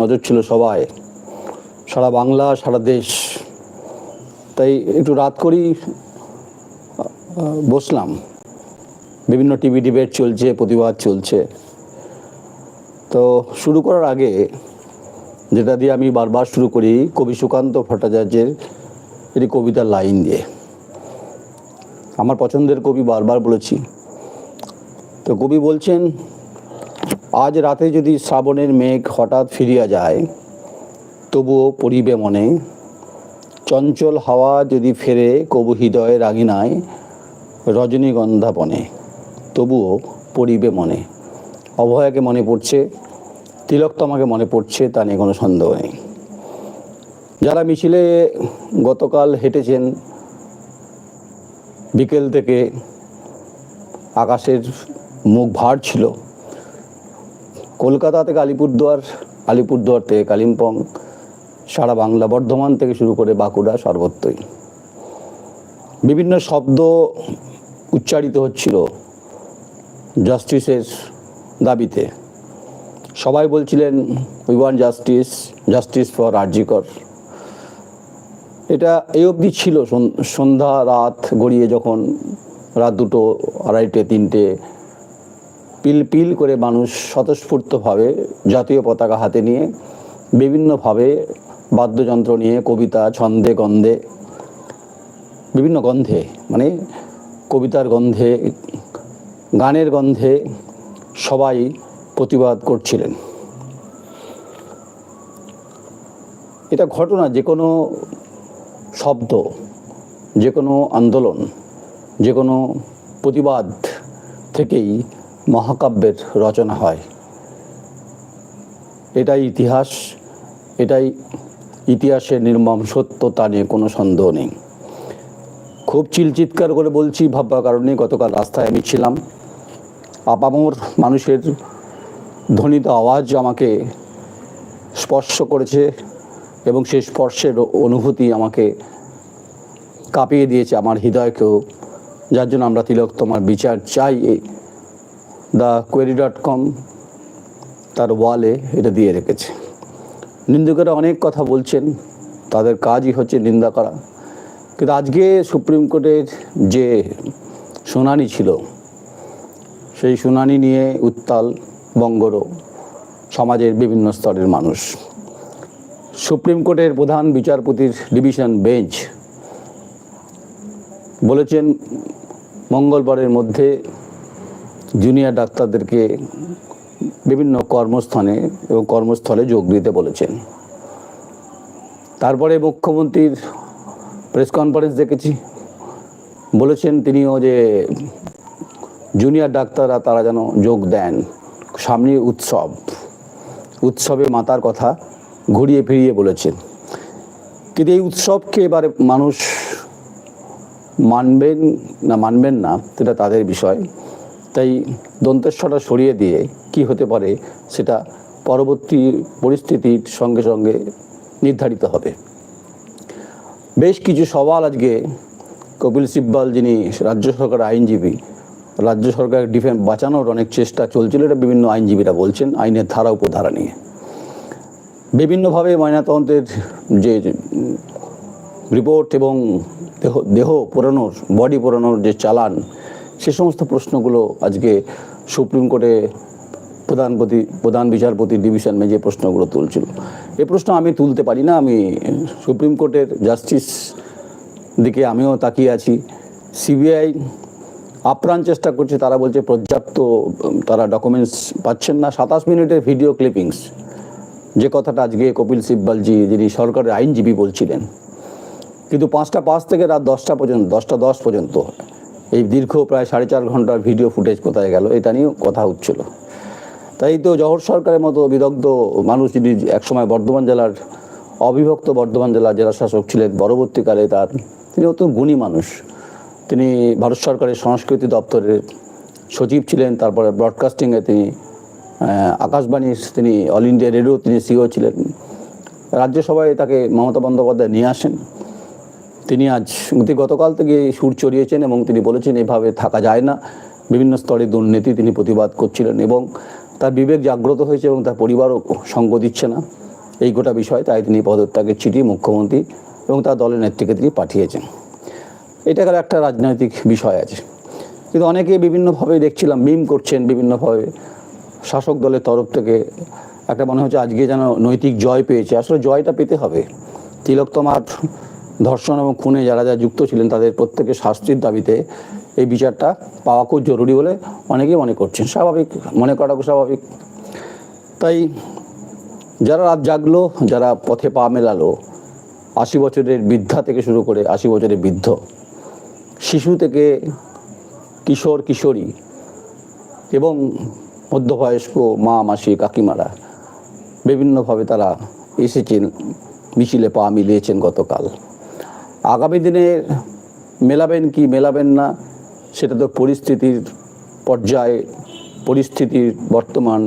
নজর ছিল সবাই। সারা বাংলা, সারা দেশ। তাই একটু রাত করেই বসলাম। বিভিন্ন টিভি ডিবেট চলছে, প্রতিবাদ চলছে। তো শুরু করার আগে, যেটা দিয়ে আমি বারবার শুরু করি, কবি সুকান্ত ভট্টাচার্যের একটি কবিতার লাইন দিয়ে। আমার পছন্দের কবি বারবার বলেছি। তো কবি বলছেন আজ রাতে যদি শ্রাবণের মেঘ হঠাৎ ফিরিয়া যায়, তবুও পরিবে মনে। চঞ্চল হাওয়া যদি ফেরে, কবু হৃদয়ে রাগিনায়, রজনীগন্ধা বনে। তবুও পরিবে মনে। অভয়াকে মনে পড়ছে তিলকতমাকে মনে পড়ছে, তা নিয়ে কোনো সন্দেহ নেই। যারা মিছিলে গতকাল হেঁটেছেন, বিকেল থেকে আকাশের মুখ ভার ছিল। কলকাতা থেকে আলিপুরদুয়ার আলিপুরদুয়ার থেকে কালিম্পং, সারা বাংলা বর্ধমান থেকে শুরু করে বাঁকুড়া সর্বত্রই। বিভিন্ন শব্দ উচ্চারিত হচ্ছিল জাস্টিসের দাবিতে। সবাই বলছিলেন we want justice justice for RG Kar এটা এই অবধি ছিল। সন্ধ্যা রাত গড়িয়ে যখন রাত দুটো, আড়াইটে, তিনটে পিল পিল করে মানুষ স্বতঃস্ফূর্তভাবে জাতীয় পতাকা হাতে নিয়ে, বিভিন্নভাবে বাদ্যযন্ত্র নিয়ে, কবিতা, ছন্দে, গন্ধে, বিভিন্ন গন্ধে মানে কবিতার গন্ধে, গানের গন্ধে সবাই প্রতিবাদ করছিলেন। এটা ঘটনা যে কোনো শব্দ যে কোনো আন্দোলন যে কোনো প্রতিবাদ থেকেই মহাকাব্যের রচনা হয়। এটাই ইতিহাস, এটাই ইতিহাসের নির্মম সত্য, তা নিয়ে কোনো সন্দেহ নেই। খুব চিলচিৎকার করে বলছি, ভাববার কারণে গতকাল রাস্তায় আমি ছিলাম। আপামর মানুষের ধ্বনিত আওয়াজ আমাকে স্পর্শ করেছে এবং সেই স্পর্শের অনুভূতি আমাকে কাঁপিয়ে দিয়েছে আমার হৃদয়কেও। যার জন্য আমরা তিলক তোমার বিচার চাই দ্য কোয়েরি ডট কম তার ওয়ালে এটা দিয়ে রেখেছে। নিন্দুকেরা অনেক কথা বলছেন, তাদের কাজই হচ্ছে নিন্দা করা। কিন্তু আজকে সুপ্রিম কোর্টের যে শুনানি ছিল, সেই শুনানি নিয়ে উত্তাল, বঙ্গর সমাজের বিভিন্ন স্তরের মানুষ। সুপ্রিম কোর্টের প্রধান বিচারপতির ডিভিশন বেঞ্চ বলেছেন, মঙ্গলবারের মধ্যে জুনিয়র ডাক্তারদেরকে বিভিন্ন কর্মস্থানে এবং কর্মস্থলে যোগ দিতে বলেছেন। তারপরে মুখ্যমন্ত্রীর প্রেস কনফারেন্স দেখেছি। বলেছেন তিনিও যে জুনিয়র ডাক্তাররা তারা যেন যোগ দেন। সামনে উৎসব। উৎসবে মাতার কথা ঘুরিয়ে ফিরিয়ে বলেছেন। কিন্তু এই উৎসবকে এবারে মানুষ মানবেন না মানবেন না, সেটা তাদের বিষয়। তাই দন্তেশ্বরটা সরিয়ে দিয়ে কি হতে পারে সেটা পরবর্তী পরিস্থিতির সঙ্গে সঙ্গে নির্ধারিত হবে। বেশ কিছু সওয়াল আজকে কপিল সিব্বাল, যিনি রাজ্য সরকার আইনজীবী, রাজ্য সরকার ডিফেন্স বাঁচানোর অনেক চেষ্টা চলছিল, এটা বিভিন্ন আইনজীবীরা বলছেন, আইনের ধারা উপধারা নিয়ে। বিভিন্নভাবে ময়নাতদন্তের যে রিপোর্ট এবং দেহ দেহ পোড়ানোর বডি পোড়ানোর যে চালান সে সমস্ত প্রশ্নগুলো আজকে সুপ্রিম কোর্টে প্রধানপতি প্রধান বিচারপতি ডিভিশন যে প্রশ্নগুলো তুলছিল। এই প্রশ্ন আমি তুলতে পারি না, আমি সুপ্রিম কোর্টের জাস্টিস দিকে আমিও তাকিয়ে আছি। সিবিআই আপ্রাণ চেষ্টা করছে, তারা বলছে পর্যাপ্ত তারা ডকুমেন্টস পাচ্ছেন না। সাতাশ মিনিটের ভিডিও ক্লিপিংস যে কথাটা আজকে কপিল সিব্বালজি, যিনি সরকারের আইনজীবী বলছিলেন। কিন্তু পাঁচটা পাঁচ থেকে রাত দশটা পর্যন্ত, দশটা দশ পর্যন্ত এই দীর্ঘ প্রায় সাড়ে চার ঘণ্টার ভিডিও ফুটেজ কোথায় গেল, এটা নিয়েও কথা হচ্ছিল। তাই তো জহর সরকারের মতো বিদগ্ধ মানুষ যিনি একসময় বর্ধমান জেলার অবিভক্ত বর্ধমান জেলার জেলা শাসক ছিলেন, পরবর্তীকালে তার তিনি অত্যন্ত গুণী মানুষ। তিনি ভারত সরকারের সংস্কৃতি দপ্তরের সচিব ছিলেন, তারপরে ব্রডকাস্টিংয়ে তিনি আকাশবাণীর তিনি অল ইন্ডিয়া রেডিও তিনি সিও ছিলেন। রাজ্যসভায় তাকে মমতা বন্দ্যোপাধ্যায় নিয়ে আসেন। তিনি আজ গতকাল থেকে সুর চড়িয়েছেন এবং তিনি বলেছেন, এভাবে থাকা যায় না। বিভিন্ন স্তরে দুর্নীতি তিনি প্রতিবাদ করছিলেন এবং তার বিবেক জাগ্রত হয়েছে এবং তার পরিবারও সঙ্গ দিচ্ছে না। এই গোটা বিষয় তাই তিনি পদত্যাগের চিঠি মুখ্যমন্ত্রী এবং তার দলের নেত্রীকে তিনি পাঠিয়েছেন। এটা গেল একটা রাজনৈতিক বিষয় আছে কিন্তু অনেকে বিভিন্নভাবে দেখছিলাম, মিম করছেন বিভিন্নভাবে। শাসক দলের তরফ থেকে একটা মনে হচ্ছে আজকে যেন নৈতিক জয় পেয়েছে। আসলে জয়টা পেতে হবে। তিলোত্তমার ধর্ষণ এবং খুনে যারা যারা যুক্ত ছিলেন, তাদের প্রত্যেকের শাস্তির দাবিতে এই বিচারটা পাওয়া খুব জরুরি বলে অনেকেই মনে করছেন। স্বাভাবিক, মনে করা স্বাভাবিক। তাই যারা রাত জাগলো, যারা পথে পা মেলালো, আশি বছরের বৃদ্ধা থেকে শুরু করে আশি বছরের বৃদ্ধ, শিশু থেকে কিশোর, কিশোরী এবং মধ্যবয়স্ক মা, মাসি, কাকিমারা বিভিন্নভাবে তারা এসেছেন, মিছিলে পা মিলিয়েছেন গতকাল। আগামী দিনে মেলাবেন কি মেলাবেন না, সেটা তো পরিস্থিতির পর্যায়ে, পরিস্থিতির বর্তমান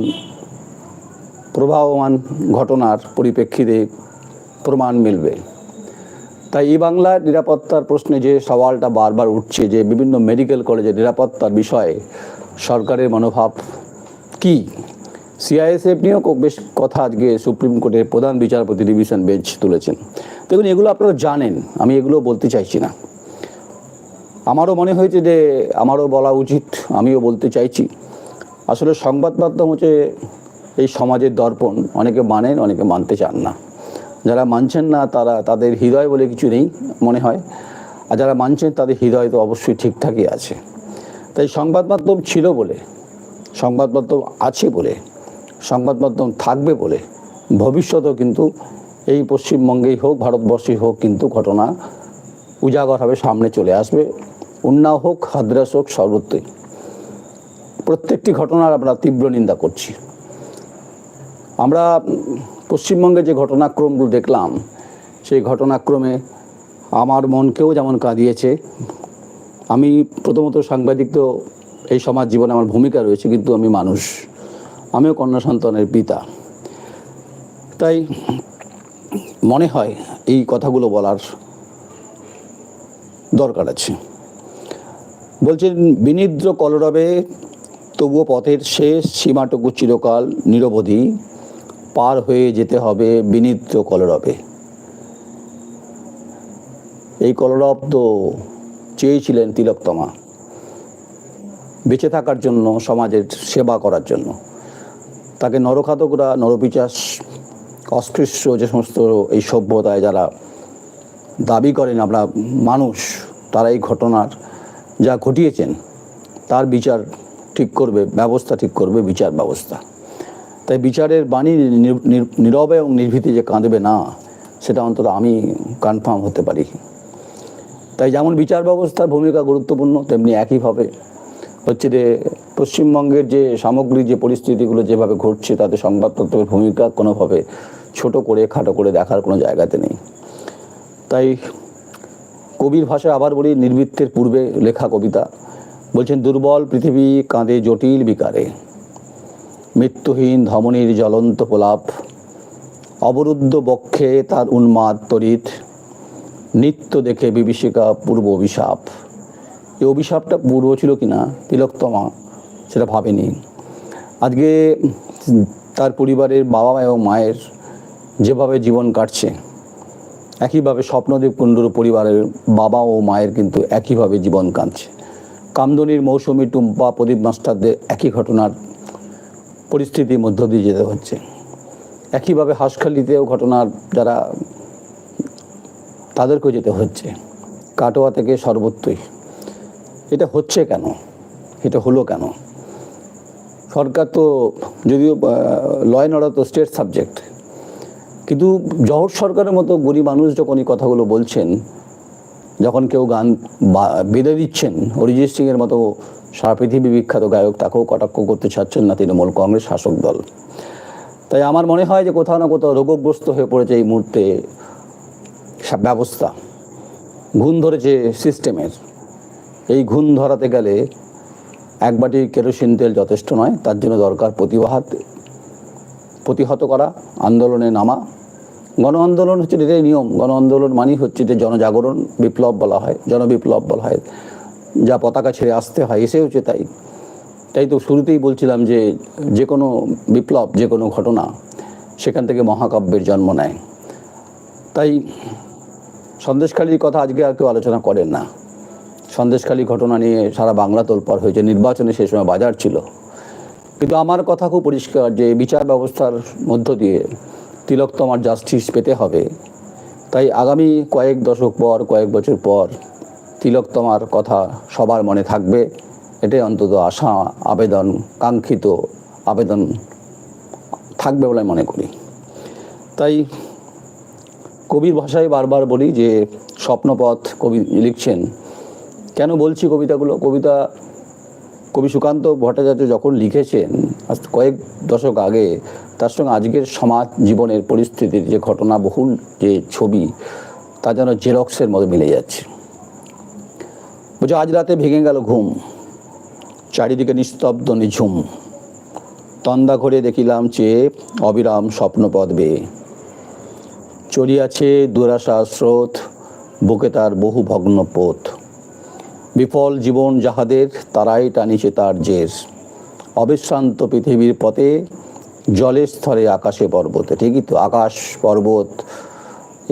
প্রবাহমান ঘটনার পরিপ্রেক্ষিতে প্রমাণ মিলবে। তাই এই বাংলার নিরাপত্তার প্রশ্নে যে সওয়ালটা বারবার উঠছে যে বিভিন্ন মেডিকেল কলেজের নিরাপত্তার বিষয়ে সরকারের মনোভাব কি? সিআইএসএফ নিয়েও বেশ কথা আজকে সুপ্রিম কোর্টের প্রধান বিচারপতি ডিভিশন বেঞ্চ তুলেছেন। দেখুন, এগুলো আপনারা জানেন, আমি এগুলো বলতে চাইছি না। আমারও মনে হয়েছে যে আমারও বলা উচিত, আমিও বলতে চাইছি। আসলে সংবাদ মাধ্যম হচ্ছে এই সমাজের দর্পণ, অনেকে মানেন, অনেকে মানতে চান না। যারা মানছেন না, তারা তাদের হৃদয় বলে কিছু নেই মনে হয়। আর যারা মানছেন, তাদের হৃদয় তো অবশ্যই ঠিকঠাকই আছে। তাই সংবাদ মাধ্যম ছিল বলে, সংবাদ মাধ্যম আছে বলে, সংবাদ মাধ্যম থাকবে বলে, ভবিষ্যতেও কিন্তু এই পশ্চিমবঙ্গেই হোক, ভারতবর্ষেই হোক কিন্তু ঘটনা উজাগর হবে, সামনে চলে আসবে। উন্নাও হোক, হাদ্রাস হোক, সর্বত্রই। প্রত্যেকটি ঘটনার আমরা তীব্র নিন্দা করছি। আমরা পশ্চিমবঙ্গে যে ঘটনাক্রমগুলো দেখলাম, সেই ঘটনাক্রমে আমার মনকেও যেমন কাঁদিয়েছে। আমি প্রথমত সাংবাদিক তো এই সমাজ জীবনে আমার ভূমিকা রয়েছে, কিন্তু আমি মানুষ। আমিও কন্যা সন্তানের পিতা। তাই মনে হয় এই কথাগুলো বলার দরকার আছে। বলছেন, বিনিদ্র কলরবে তবুও পথের শেষ সীমাটুকু চিরকাল নিরবধি পার হয়ে যেতে হবে বিনিদ্র কলরবে। এই কলরব তো চেয়েছিলেন তিলোত্তমা বেঁচে থাকার জন্য, সমাজের সেবা করার জন্য। তাকে নরখাতকরা, নরপিচাস অস্পৃশ্য যে সমস্ত এই সভ্যতায় যারা দাবি করেন আমরা মানুষ, তারা এই ঘটনার যা ঘটিয়েছেন, তার বিচার ঠিক করবে, ব্যবস্থা ঠিক করবে, বিচার ব্যবস্থা। তাই বিচারের বাণী নীরবে এবং নির্ভীতি যে কাঁদবে না, সেটা অন্তত আমি কনফার্ম হতে পারি। তাই যেমন বিচার ব্যবস্থার ভূমিকা গুরুত্বপূর্ণ, তেমনি একইভাবে হচ্ছে যে পশ্চিমবঙ্গের যে সামগ্রিক যে পরিস্থিতিগুলো যেভাবে ঘটছে, তাতে সংবাদপত্রের ভূমিকা কোনোভাবে ছোট করে, খাটো করে দেখার কোনো জায়গাতে নেই। তাই কবির ভাষায় আবার বলি, নির্বৃত্তের পূর্বে লেখা কবিতা, বলছেন, দুর্বল পৃথিবী কাঁদে জটিল বিকারে। মৃত্যুহীন ধমনীর জ্বলন্ত প্রলাপ। অবরুদ্ধ বক্ষে তার উন্মাদ তরিত নিত্য দেখে বিভীষিকা পূর্ব অভিশাপ। এই অভিশাপটা পূর্ব ছিল কিনা তিলোত্তমা সেটা ভাবেনি। আজকে তার পরিবারের বাবা এবং মায়ের যেভাবে জীবন কাটছে, একইভাবে স্বপ্নদেব কুণ্ডুর পরিবারের বাবা ও মায়ের কিন্তু একইভাবে জীবন কাঁদছে। কামদনির মৌসুমী টুম্পা, প্রদীপ মাস্টারদের একই ঘটনার পরিস্থিতির মধ্য দিয়ে যেতে হচ্ছে। একইভাবে হাঁসখালিতেও ঘটনার যারা, তাদেরকেও যেতে হচ্ছে। কাটোয়া থেকে সর্বত্রই। এটা হচ্ছে কেন? এটা হলো কেন? সরকার তো যদিও ল অর্ডার তো স্টেট সাবজেক্ট কিন্তু জহর সরকারের মতো গরিব মানুষ যখন এই কথাগুলো বলছেন, যখন কেউ গান বেঁধে দিচ্ছেন, অরিজিৎ সিং এর মতো সারা পৃথিবী বিখ্যাত গায়ক তাকেও কটাক্ষ করতে চাচ্ছেন না তৃণমূল কংগ্রেস শাসক দল। তাই আমার মনে হয় যে কোথাও না কোথাও রোগগ্রস্ত হয়ে পড়েছে এই মুহূর্তে ব্যবস্থা ঘুণ ধরেছে সিস্টেমের এই ঘুণ ধরাতে গেলে এক বাটি কেরোসিন তেল যথেষ্ট নয়, তার জন্য দরকার প্রতিবাদ, প্রতিহত করা, আন্দোলনে নামা। গণ আন্দোলন হচ্ছে এটাই নিয়ম। গণ আন্দোলন মানেই হচ্ছে যে জনজাগরণ, বিপ্লব বলা হয়, জনবিপ্লব বলা হয়। যা পতাকা ছেড়ে আসতে হয় এসে হচ্ছে তাই। তাই তো শুরুতেই বলছিলাম যে যে কোনো বিপ্লব, যে কোনো ঘটনা সেখান থেকে মহাকাব্যের জন্ম নেয়। তাই সন্দেশখালীর কথা আজকে আর কেউ আলোচনা করেন না। সন্দেশখালী ঘটনা নিয়ে সারা বাংলা তোলপাড় হয়েছে। নির্বাচনে সেই সময় বাজার ছিল। কিন্তু আমার কথা খুব পরিষ্কার যে বিচার ব্যবস্থার মধ্য দিয়ে তিলক তিলকতমার জাস্টিস পেতে হবে। তাই আগামী কয়েক দশক পর, কয়েক বছর পর তিলকতমার কথা সবার মনে থাকবে। এটাই অন্তত আশা, আবেদন, কাঙ্ক্ষিত আবেদন থাকবে বলে মনে করি। তাই কবির ভাষায় বারবার বলি যে স্বপ্নপথ কবি লিখছেন কেন বলছি কবিতাগুলো? কবিতা, কবি সুকান্ত ভট্টাচার্য যখন লিখেছেন, আজ কয়েক দশক আগে, তার সঙ্গে আজকের সমাজ জীবনের পরিস্থিতির যে ঘটনা, বহুল যে ছবি, তা যেন জেরক্সের মতো মিলে যাচ্ছে। বলছে আজ রাতে ভেঙে গেল ঘুম, চারিদিকে নিস্তব্ধ নিঝুম। তন্দা ঘরে দেখিলাম চেয়ে অবিরাম স্বপ্নপদ বেয়ে চড়িয়াছে দুরাশা স্রোত, বুকে তার বহু ভগ্ন পোত বিফল জীবন যাহাদের, তারাই টানিছে তার জের। অবিশ্রান্ত পৃথিবীর পথে, জলের স্তরে আকাশে পর্বতে। ঠিকই তো, আকাশ, পর্বত,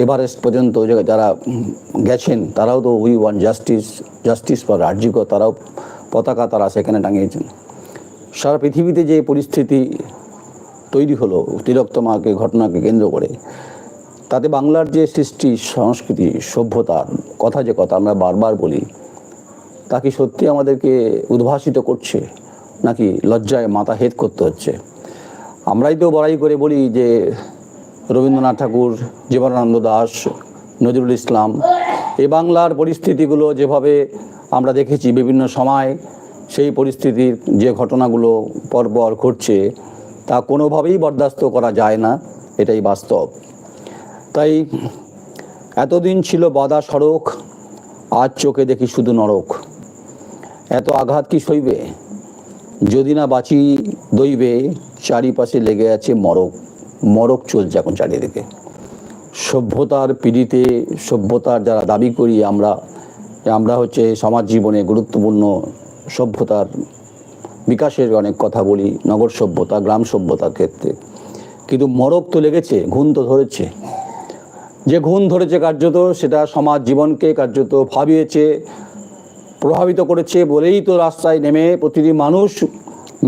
এভারেস্ট পর্যন্ত যারা গেছেন, তারাও তো we want justice justice for রাজ্যিক, তারাও পতাকা তারা সেখানে টাঙিয়েছেন। সারা পৃথিবীতে যে পরিস্থিতি তৈরি হলো, তিলোত্তমাকে, ঘটনাকে কেন্দ্র করে, তাতে বাংলার যে সৃষ্টি, সংস্কৃতি, সভ্যতার কথা যে কথা আমরা বারবার বলি তা কি সত্যি আমাদেরকে উদ্ভাসিত করছে, নাকি লজ্জায় মাথা হেদ করতে হচ্ছে। আমরাই তো বড়াই করে বলি যে, রবীন্দ্রনাথ ঠাকুর, জীবনানন্দ দাস, নজরুল ইসলাম, এ বাংলার পরিস্থিতিগুলো যেভাবে আমরা দেখেছি বিভিন্ন সময়, সেই পরিস্থিতির যে ঘটনাগুলো পরপর ঘটছে, তা কোনোভাবেই বরদাস্ত করা যায় না, এটাই বাস্তব। তাই এতদিন ছিল বাদা সড়ক আজ চোখে দেখি শুধু নরক। এত আঘাত কি সইবে? যদি না বাঁচি দইবে, চারিপাশে লেগে আছে মরক। মরক চলছে এখন চারিদিকে। সভ্যতার পিড়িতে, সভ্যতার যারা দাবি করি আমরা আমরা হচ্ছে সমাজ জীবনে গুরুত্বপূর্ণ সভ্যতার বিকাশের অনেক কথা বলি, নগর সভ্যতা, গ্রাম সভ্যতার ক্ষেত্রে। কিন্তু মরক তো লেগেছে, ঘুণ তো ধরেছে। যে ঘুণ ধরেছে কার্যত, সেটা সমাজ জীবনকে কার্যত ভাবিয়েছে প্রভাবিত করেছে বলেই তো রাস্তায় নেমে প্রতিটি মানুষ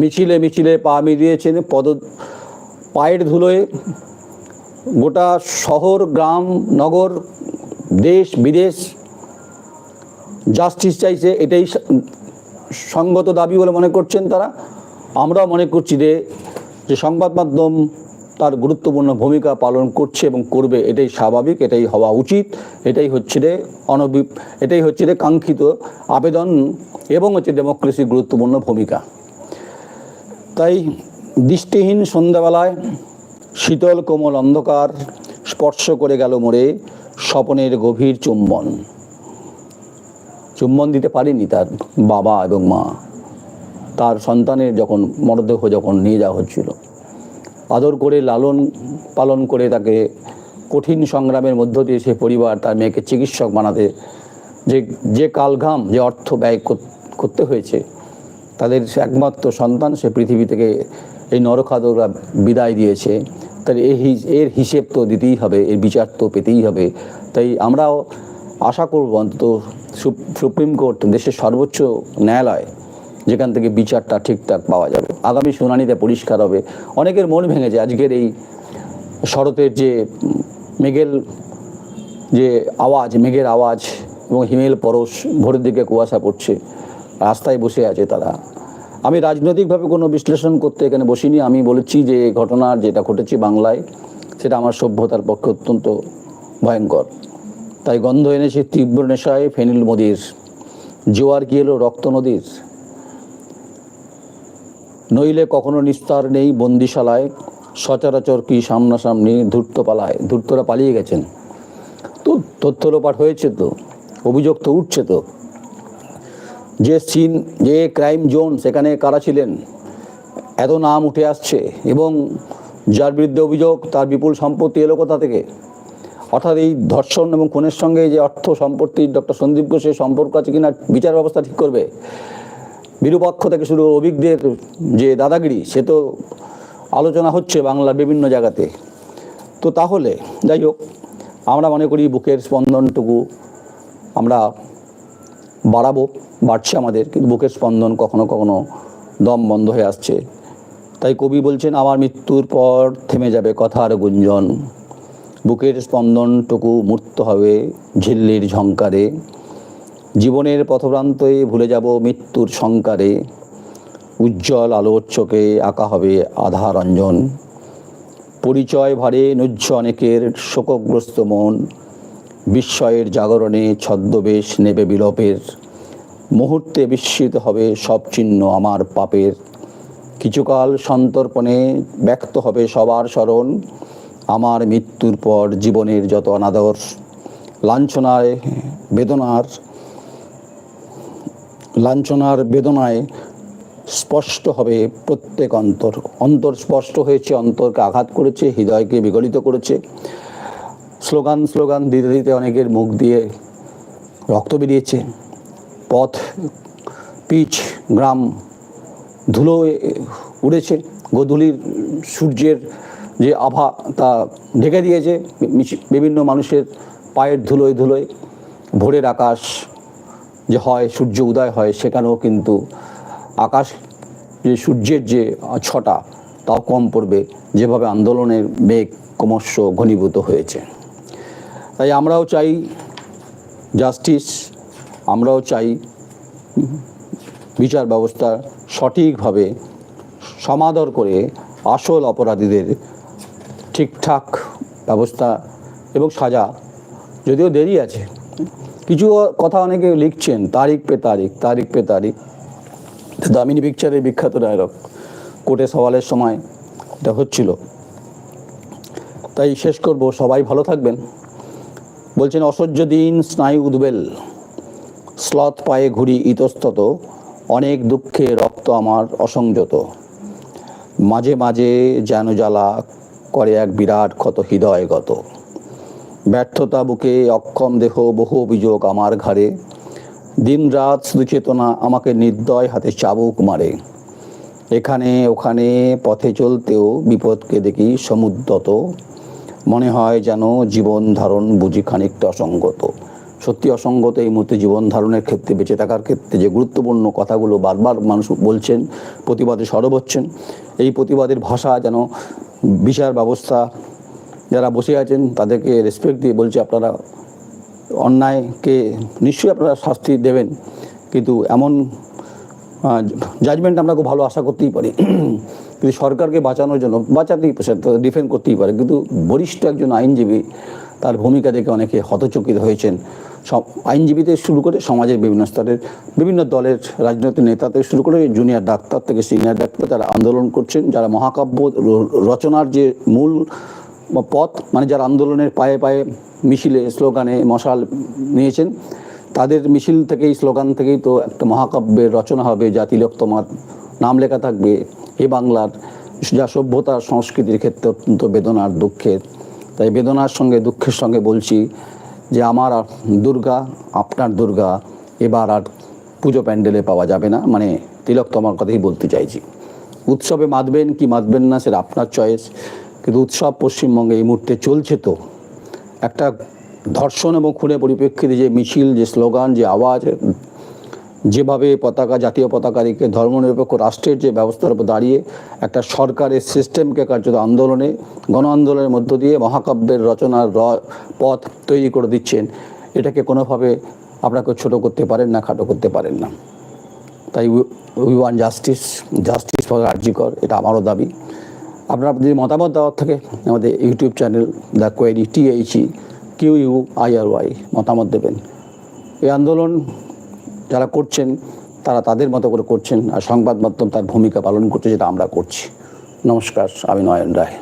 মিছিলে মিছিলে পা মিলিয়েছেন পদ পায়ের ধুলোয়। গোটা শহর, গ্রাম, নগর, দেশ, বিদেশ জাস্টিস চাইছে, এটাই সঙ্গত দাবি বলে মনে করছেন তারা। আমরাও মনে করছি যে সংবাদ মাধ্যম তার গুরুত্বপূর্ণ ভূমিকা পালন করছে এবং করবে, এটাই স্বাভাবিক, এটাই হওয়া উচিত, এটাই হচ্ছে রে অনবি, এটাই হচ্ছে রে কাঙ্ক্ষিত আবেদন এবং হচ্ছে ডেমোক্রেসির গুরুত্বপূর্ণ ভূমিকা। তাই দৃষ্টিহীন সন্ধ্যাবেলায় শীতল কোমল অন্ধকার স্পর্শ করে গেল মোড়ে স্বপনের গভীর চুম্বন। চুম্বন দিতে পারেনি তার বাবা এবং মা। তার সন্তানের যখন মরদেহ যখন নিয়ে যাওয়া হচ্ছিল। আদর করে লালন পালন করে তাকে কঠিন সংগ্রামের মধ্য দিয়ে সে পরিবার তার মেয়েকে চিকিৎসক বানাতে, যে যে কালঘাম, যে অর্থ ব্যয় করতে হয়েছে, তাদের একমাত্র সন্তান, সে পৃথিবী থেকে এই নরখাদকরা বিদায় দিয়েছে। তাহলে এই এর হিসেব তো দিতেই হবে, এর বিচার তো পেতেই হবে। তাই আমরাও আশা করব অন্তত সুপ- সুপ্রিম কোর্ট, দেশের সর্বোচ্চ ন্যায়ালয় যেখান থেকে বিচারটা ঠিকঠাক পাওয়া যাবে। আগামী শুনানিতে পরিষ্কার হবে। অনেকের মন ভেঙেছে আজকের এই শরতের যে মেঘের যে আওয়াজ, মেঘের আওয়াজ এবং হিমেল পরশ ভোরের দিকে কুয়াশা পড়ছে। রাস্তায় বসে আছে তারা। আমি রাজনৈতিকভাবে কোনো বিশ্লেষণ করতে এখানে বসিনি। আমি বলেছি যে ঘটনার যেটা ঘটেছে বাংলায়, সেটা আমার সভ্যতার পক্ষে অত্যন্ত ভয়ঙ্কর। তাই গন্ধ এনেছে তীব্র নেশায় ফেনিল নদীর। জোয়ার কি এলো রক্ত নদীর? নইলে কখনো নিস্তার নেই বন্দিশালায়। সচরাচর কি সামনাসামনি ধূর্ত পালায়, ধূর্তরা পালিয়ে গেছেন। তো তথ্য লোপাট হয়েছে তো, অভিযোগ তো উঠছে তো। যে সিন, যে ক্রাইম জোন, সেখানে কারা ছিলেন? এত নাম উঠে আসছে এবং যার বিরুদ্ধে অভিযোগ, তার বিপুল সম্পত্তি এলো কোথা থেকে? অর্থাৎ এই ধর্ষণ এবং খুনের সঙ্গে যে অর্থ সম্পত্তি ডক্টর সন্দীপ ঘোষের সম্পর্ক আছে কিনা, বিচার ব্যবস্থা ঠিক করবে। বিরূপক্ষ থেকে শুরু অভিজ্ঞদের যে দাদাগিরি, সে তো আলোচনা হচ্ছে বাংলার বিভিন্ন জায়গাতে। তো তাহলে, যাই হোক, আমরা মনে করি বুকের স্পন্দনটুকু আমরা বাড়াবো, বাড়ছে আমাদের, কিন্তু বুকের স্পন্দন কখনো কখনো দম বন্ধ হয়ে আসছে। তাই কবি বলছেন, আমার মৃত্যুর পর থেমে যাবে কথার গুঞ্জন। বুকের স্পন্দনটুকু মূর্ত হবে ঝিল্লির ঝঙ্কারে জীবনের পথপ্রান্তে ভুলে যাব মৃত্যুর সংকারে উজ্জ্বল আলোর চোখে আঁকা হবে আধা রঞ্জন পরিচয় ভারে নুজ্জ অনেকের শোকগ্রস্ত মন। বিস্ময়ের জাগরণে ছদ্মবেশ নেবে বিলোপের। মুহূর্তে বিস্মিত হবে সব চিহ্ন আমার পাপের। কিছুকাল সন্তর্পণে ব্যক্ত হবে সবার স্মরণ। আমার মৃত্যুর পর জীবনের যত অনাদর, লাঞ্ছনায়, বেদনার লাঞ্ছনার বেদনায় স্পষ্ট হবে প্রত্যেক অন্তর। অন্তর স্পষ্ট হয়েছে, অন্তরকে আঘাত করেছে, হৃদয়কে বিগলিত করেছে। স্লোগান স্লোগান দিতে দিতে অনেকের মুখ দিয়ে রক্ত বেরিয়েছে। পথ, পিচ, গ্রাম, ধুলো উড়েছে। গোধূলির সূর্যের যে আভা, তা ঢেকে দিয়েছে। বিভিন্ন মানুষের পায়ের ধুলোয় ধুলোয়, ভোরের আকাশ যে হয় সূর্য উদয় হয়, সেখানেও কিন্তু আকাশ যে সূর্যের যে ছটা, তাও কম পড়বে। যেভাবে আন্দোলনের মেঘ ক্রমশ ঘনীভূত হয়েছে। তাই আমরাও চাই জাস্টিস, আমরাও চাই বিচার ব্যবস্থা সঠিকভাবে সমাদর করে আসল অপরাধীদের ঠিকঠাক ব্যবস্থা এবং সাজা। যদিও দেরি আছে কিছু কথা অনেকে লিখছেন, তারিখ পে তারিখ তারিখ পে তারিখ। দামিনী পিকচারের বিখ্যাত ডায়লগ কোর্টে সওয়ালের সময় এটা হচ্ছিল। তাই শেষ করব, সবাই ভালো থাকবেন। বলছেন, অসহ্য দিন, স্নায়ু উদ্বেল। স্লথ পায়ে ঘুরি ইতস্তত। অনেক দুঃখে রক্ত আমার অসংযত। মাঝে মাঝে যেন জ্বালা করে এক বিরাট ক্ষত হৃদয়গত। ব্যর্থতা বুকে অক্ষম দেহ বহু অভিযোগ আমার ঘাড়ে। দিনরাত শুধু চেতনা আমাকে নির্দয় হাতে চাবুক মারে। এখানে ওখানে পথে চলতেও বিপদকে দেখি সমুদ্রত। মনে হয় যেন জীবন ধারণ বুঝি খানিকটা অসঙ্গত। সত্যি অসঙ্গত এই মুহূর্তে জীবন ধারণের ক্ষেত্রে, বেঁচে থাকার ক্ষেত্রে যে গুরুত্বপূর্ণ কথাগুলো বারবার মানুষ বলছেন, প্রতিবাদে সরব হচ্ছেন, এই প্রতিবাদের ভাষা যেন বিচার ব্যবস্থা যারা বসে আছেন, তাদেরকে রেসপেক্ট দিয়ে বলছে আপনারা অন্যায়কে নিশ্চয়ই আপনারা শাস্তি দেবেন। কিন্তু এমন জাজমেন্ট আমরা খুব ভালো আশা করতেই পারি। কিন্তু সরকারকে বাঁচানোর জন্য, বাঁচাতেই ডিফেন্ড করতেই পারে। কিন্তু বরিষ্ঠ একজন আইনজীবী, তার ভূমিকা দেখে অনেকে হতচকিত হয়েছেন। সব আইনজীবীতে শুরু করে সমাজের বিভিন্ন স্তরের, বিভিন্ন দলের রাজনৈতিক নেতা থেকে শুরু করে জুনিয়র ডাক্তার থেকে সিনিয়র ডাক্তার যারা আন্দোলন করছেন। যারা মহাকাব্য রচনার যে মূল পথ মানে যারা আন্দোলনের পায়ে পায়ে মিছিলে স্লোগানে মশাল নিয়েছেন, তাদের মিছিল থেকেই, স্লোগান থেকেই তো একটা মহাকাব্যের রচনা হবে যা তিলক তোমার নাম লেখা থাকবে, এ বাংলার যা সভ্যতা, সংস্কৃতির ক্ষেত্রে অত্যন্ত বেদনার দুঃখের। তাই বেদনার সঙ্গে, দুঃখের সঙ্গে বলছি যে আমার দুর্গা, আপনার দুর্গা, এবার আর পুজো প্যান্ডেলে পাওয়া যাবে না। মানে তিলক তোমার কথাই বলতে চাইছি। উৎসবে মাতবেন কি মাতবেন না, সেটা আপনার চয়েস। কিন্তু উৎসব পশ্চিমবঙ্গে এই মুহূর্তে চলছে তো। একটা ধর্ষণ এবং খুনের পরিপ্রেক্ষিতে যে মিছিল, যে স্লোগান, যে আওয়াজ, যেভাবে পতাকা, জাতীয় পতাকা রেখে ধর্মনিরপেক্ষ রাষ্ট্রের যে ব্যবস্থার উপর দাঁড়িয়ে একটা সরকারের সিস্টেমকে কার্যত আন্দোলনে, গণ আন্দোলনের মধ্য দিয়ে মহাকাব্যের রচনার পথ তৈরি করে দিচ্ছেন, এটাকে কোনোভাবে আপনাকে ছোট করতে পারেন না, খাটো করতে পারেন না। তাই we want justice justice for RG Kar, এটা আমারও দাবি। আপনারা যদি মতামত দেওয়ার থাকে আমাদের YouTube channel the Query T H E Q U I R Y মতামত দেবেন। এই আন্দোলন যারা করছেন, তারা তাদের মতো করে করছেন আর সংবাদ মাধ্যম তার ভূমিকা পালন করছে যেটা আমরা করছি। নমস্কার, আমি নয়ন রায়।